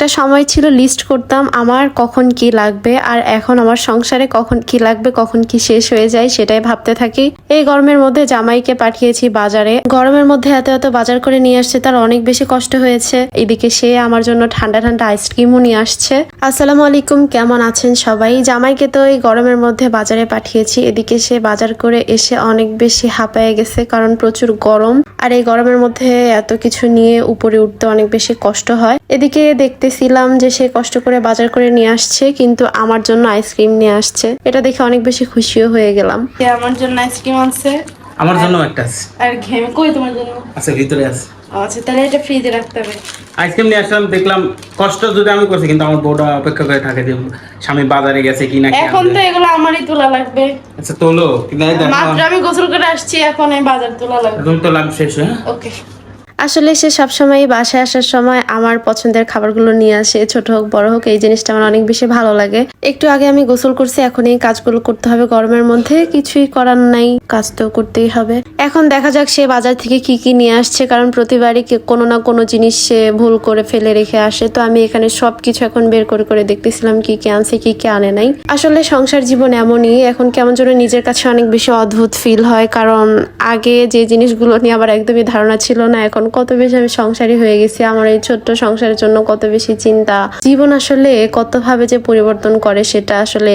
একটা সময় ছিল লিস্ট করতাম আমার কখন কি লাগবে আর এখন আমার সংসারে কখন কি লাগবে, কখন কি শেষ হয়ে যায় সেটাই ভাবতে থাকি। এই গরমের মধ্যে জামাইকে পাঠিয়েছি বাজারে। গরমের মধ্যে এত এত বাজার করে নিয়ে আসছে, তার অনেক বেশি কষ্ট হয়েছে। এদিকে সে আমার জন্য ঠান্ডা ঠান্ডা আইসক্রিমও নিয়ে আসছে। আসসালামু আলাইকুম, কেমন আছেন সবাই? জামাইকে তো এই গরমের মধ্যে বাজারে পাঠিয়েছি। এদিকে সে বাজার করে এসে অনেক বেশি হাঁপায়ে গেছে কারণ প্রচুর গরম। আর এই গরমের মধ্যে এত কিছু নিয়ে উপরে উঠতে অনেক বেশি কষ্ট হয়। এদিকে দেখতেছিলাম যে সে কষ্ট করে বাজার করে নিয়ে আসছে কিন্তু আমার জন্য আইসক্রিম নিয়ে আসছে। এটা দেখে অনেক বেশি খুশিও হয়ে গেলাম। আমার জন্য আইসক্রিম আনছে? আমার জন্য একটা আছে। আর ঘেমে কই তোমার জন্য? আচ্ছা ভিতরে আছে। আচ্ছা তাহলে এটা ফ্রিজে রাখতে হবে। আইসক্রিম নিয়ে আসলাম দেখলাম কষ্ট যদি আমি করছি কিন্তু আমার বউটা অপেক্ষা করে থাকে যে স্বামী বাজারে গেছে কি না এখন তো এগুলো আমারই তোলা লাগবে। আচ্ছা তোলো। কিন্তু মাত্র আমি গোসল করে আসছি এখন এই বাজার তোলা লাগবে। তুমি তো লাভ শেষ হ্যাঁ? ওকে আসলে সে সবসময় বাসায় আসার সময় আমার পছন্দের খাবারগুলো নিয়ে আসে, ছোট হোক, বড় হোক, এই জিনিসটা আমার অনেক বেশি ভালো লাগে। একটু আগে আমি গোসল করছি, এখন এই কাজগুলো করতে হবে গরমের মধ্যে, কিছুই করার নাই, কাজ তো করতেই হবে। এখন দেখা যাক সে বাজার থেকে কি কি নিয়ে আসছে, কারণ প্রতিবারই কোনো না কোনো জিনিস সে ভুল করে ফেলে রেখে আসে। তো আমি এখানে সব কিছু এখন বের করে করে দেখতেছিলাম কি কি আনছে, কি কি আনে নাই। আসলে সংসার জীবন এমনই, এখন কেমন যেন নিজের কাছে অনেক বেশি অদ্ভুত ফিল হয়, কারণ আগে যে জিনিসগুলো নিয়ে আমার একদমই ধারণা ছিল না, এখন কত বেশি আমি সংসারী হয়ে গেছি, আমার এই ছোট্ট সংসারের জন্য কত বেশি চিন্তা। জীবন আসলে কত ভাবে যে পরিবর্তন করে সেটা আসলে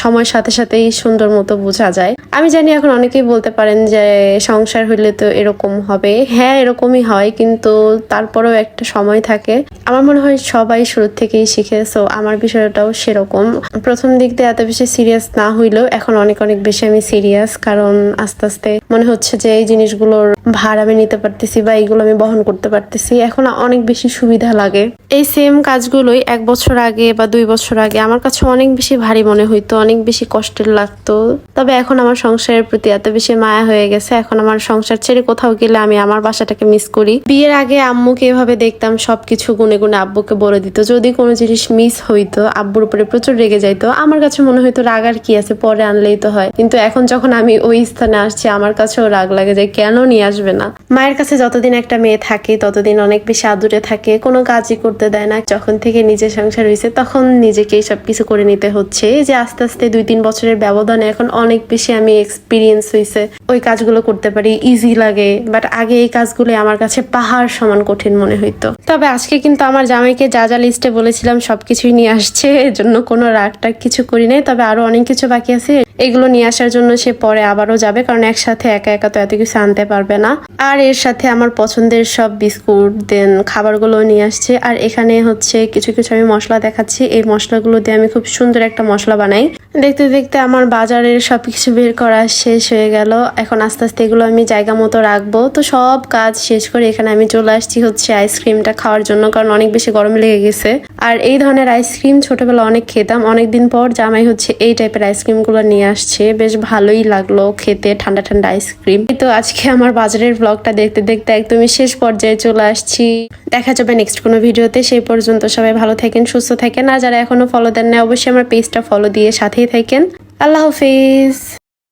সময়ের সাথে সাথেই সুন্দর মতো বোঝা যায়। আমি জানি এখন অনেকেই বলতে পারেন যে সংসার হইলে তো এরকম হবে। হ্যাঁ এরকমই হয়, কিন্তু তারপরেও একটা সময় থাকে। আমার মনে হয় সবাই শুরু থেকেই শিখে সো আমার বিষয়টাও সেরকম। প্রথম দিক দিয়ে এত বেশি সিরিয়াস না হইলেও এখন অনেক অনেক বেশি আমি সিরিয়াস কারণ আস্তে আস্তে মনে হচ্ছে যে এই জিনিসগুলোর ভার আমি নিতে পারতেছি বা এইগুলো আমি বহন করতে পারতেছি। এখন অনেক বেশি সুবিধা লাগে। এই সেম কাজগুলোই এক বছর আগে বা দুই বছর আগে আমার কাছে অনেক বেশি ভারী মনে হইতো, অনেক বেশি কষ্টের লাগতো। তবে এখন আমার সংসারের প্রতি এত বেশি মায়া হয়ে গেছে। এখন আমার সংসার ছেড়ে কোথাও গেলে আমি আমার বাসাটাকে মিস করি। বিয়ের আগে আম্মুকে এভাবে দেখতাম, সবকিছু গুনে গুনে আব্বুকে বলে দিত। যদি কোনো জিনিস মিস হইতো, আব্বুর উপরে প্রচুর রেগে যাইতো। আমার কাছে মনে হইতো রাগ আর কি আছে, পরে আনলেই তো হয়। কিন্তু এখন যখন আমি ওই স্থানে আসছি, আমার কাছেও রাগ লাগে যে কেন নিয়ে আসবে না? মায়ের কাছে যতদিন একটা মেয়ে থাকে, ততদিন অনেক বেশি আদুরে থাকে, কোনো কাজই করতে দেয় না। যখন থেকে নিজের সংসার হয়েছে তখন নিজেকেই সবকিছু করে নিতে হচ্ছে। যে আস্তে আস্তে দুই তিন বছরের ব্যবধানে এখন অনেক বেশি আমি এক্সপিরিয়েন্স হয়েছে ওই কাজগুলো করতে পারি ইজি লাগে বাট আগে এই কাজগুলো আমার কাছে পাহাড় সমান কঠিন মনে হইতো। তবে আজকে কিন্তু আমার জামাইকে যা যা লিস্টে বলেছিলাম, সবকিছুই নিয়ে আসছে, এর জন্য কোনো রাগ টাগ কিছু করি নাই, তবে আরও অনেক কিছু বাকি আছে। এগুলো নিয়ে আসার জন্য সে পরে আবারও যাবে, কারণ একসাথে একা একা তো এত কিছু আনতে পারবে না। আর এর সাথে আমার পছন্দের সব বিস্কুট, দেন খাবারগুলো নিয়ে আসছে। আর এখানে হচ্ছে কিছু কিছু আমি মশলা দেখাচ্ছি। এই মশলাগুলো দিয়ে আমি খুব সুন্দর একটা মশলা বানাই। দেখতে দেখতে আমার বাজারের সব কিছু বের করা শেষ হয়ে গেল। এখন আস্তে আস্তে এগুলো আমি জায়গা মতো রাখব। তো সব কাজ শেষ করে এখানে আমি চলে আসছি হচ্ছে আইসক্রিমটা খাওয়ার জন্য, কারণ অনেক বেশি গরম লেগে গেছে। আর এই ধরনের আইসক্রিম ছোটবেলা অনেক খেতাম। অনেকদিন পর জামাই হচ্ছে এই টাইপের আইসক্রিমগুলো নিয়ে আসছে। বেশ ভালোই লাগল খেতে, ঠান্ডা ঠান্ডা আইসক্রিম। তো আজকে আমার বাজারের ব্লগটা দেখতে দেখতে একদমই শেষ পর্যায়ে চলে আসছি। দেখা যাবে নেক্সট কোনো ভিডিওতে সেই পর্যন্ত সবাই ভালো থাকেন, সুস্থ থাকেন। আর যারা এখনও ফলো দেন না অবশ্যই আমার পেজটা ফলো দিয়ে সাথেই থাকেন। আল্লাহ হাফিজ।